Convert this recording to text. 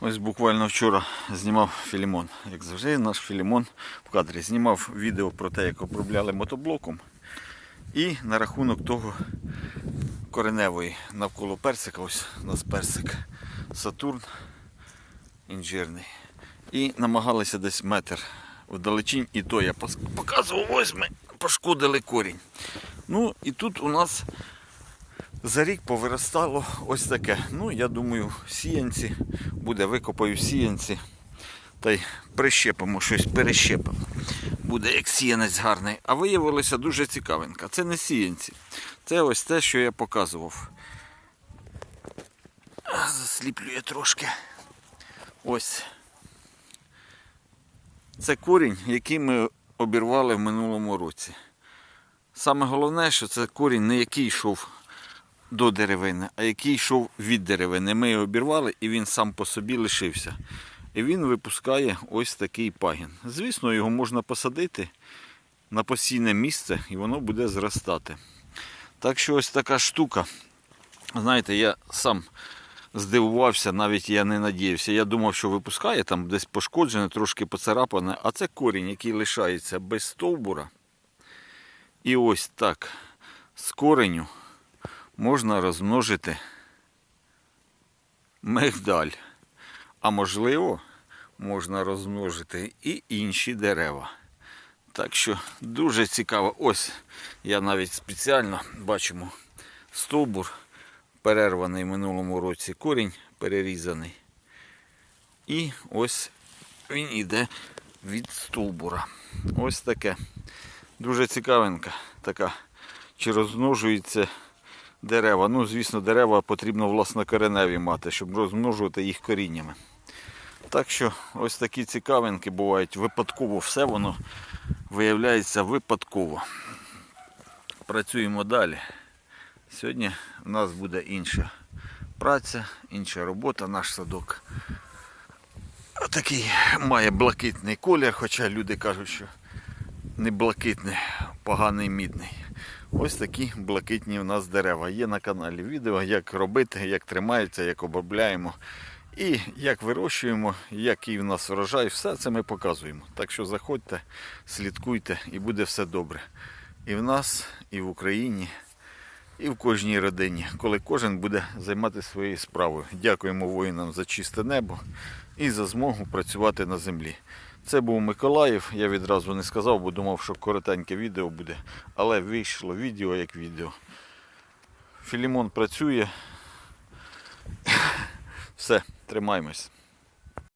Ось буквально вчора знімав Філімон. Як завжди, наш Філімон в кадрі знімав відео про те, як обробляли мотоблоком. І на рахунок того кореневої навколо персика, ось у нас персик Сатурн інжирний. І намагалися десь метр вдалечінь, і то я показував, ось ми пошкодили корінь. Ну і тут у нас за рік повиростало ось таке. Ну, я думаю, сіянці буде, викопаю сіянці та й прищепимо щось, перещепимо. Буде як сіянець гарний. А виявилося дуже цікавенька. Це не сіянці. Це ось те, що я показував. Засліплює трошки. Ось. Це корінь, який ми обірвали в минулому році. Саме головне, що це корінь не який йшов до деревини, а який йшов від деревини. Ми його обірвали і він сам по собі лишився. І він випускає ось такий пагін. Звісно, його можна посадити на постійне місце і воно буде зростати. Так що ось така штука. Знаєте, я сам здивувався, навіть я не надіявся. Я думав, що випускає там десь пошкоджене, трошки поцарапане, а це корінь, який лишається без стовбура. І ось так з кореню можна розмножити мигдаль. А можливо, можна розмножити і інші дерева. Так що дуже цікаво. Ось я навіть спеціально бачимо стовбур перерваний в минулому році, корінь перерізаний. І ось він іде від стовбура. Ось таке. Дуже цікавенька така. Чи розмножуються дерева. Ну, звісно, дерева потрібно власнокореневі мати, щоб розмножувати їх коріннями. Так що ось такі цікавинки бувають випадково. Все воно виявляється випадково. Працюємо далі. Сьогодні у нас буде інша праця, інша робота, наш садок. Такий має блакитний колір, хоча люди кажуть, що не блакитний, поганий мідний. Ось такі блакитні у нас дерева. Є на каналі відео, як робити, як тримаються, як обробляємо. І як вирощуємо, який в нас врожай, все це ми показуємо. Так що заходьте, слідкуйте і буде все добре. І в нас, і в Україні, і в кожній родині, коли кожен буде займатися своєю справою. Дякуємо воїнам за чисте небо і за змогу працювати на землі. Це був Миколаїв. Я відразу не сказав, бо думав, що коротеньке відео буде. Але вийшло відео як відео. Філімон працює. Все, тримаємось.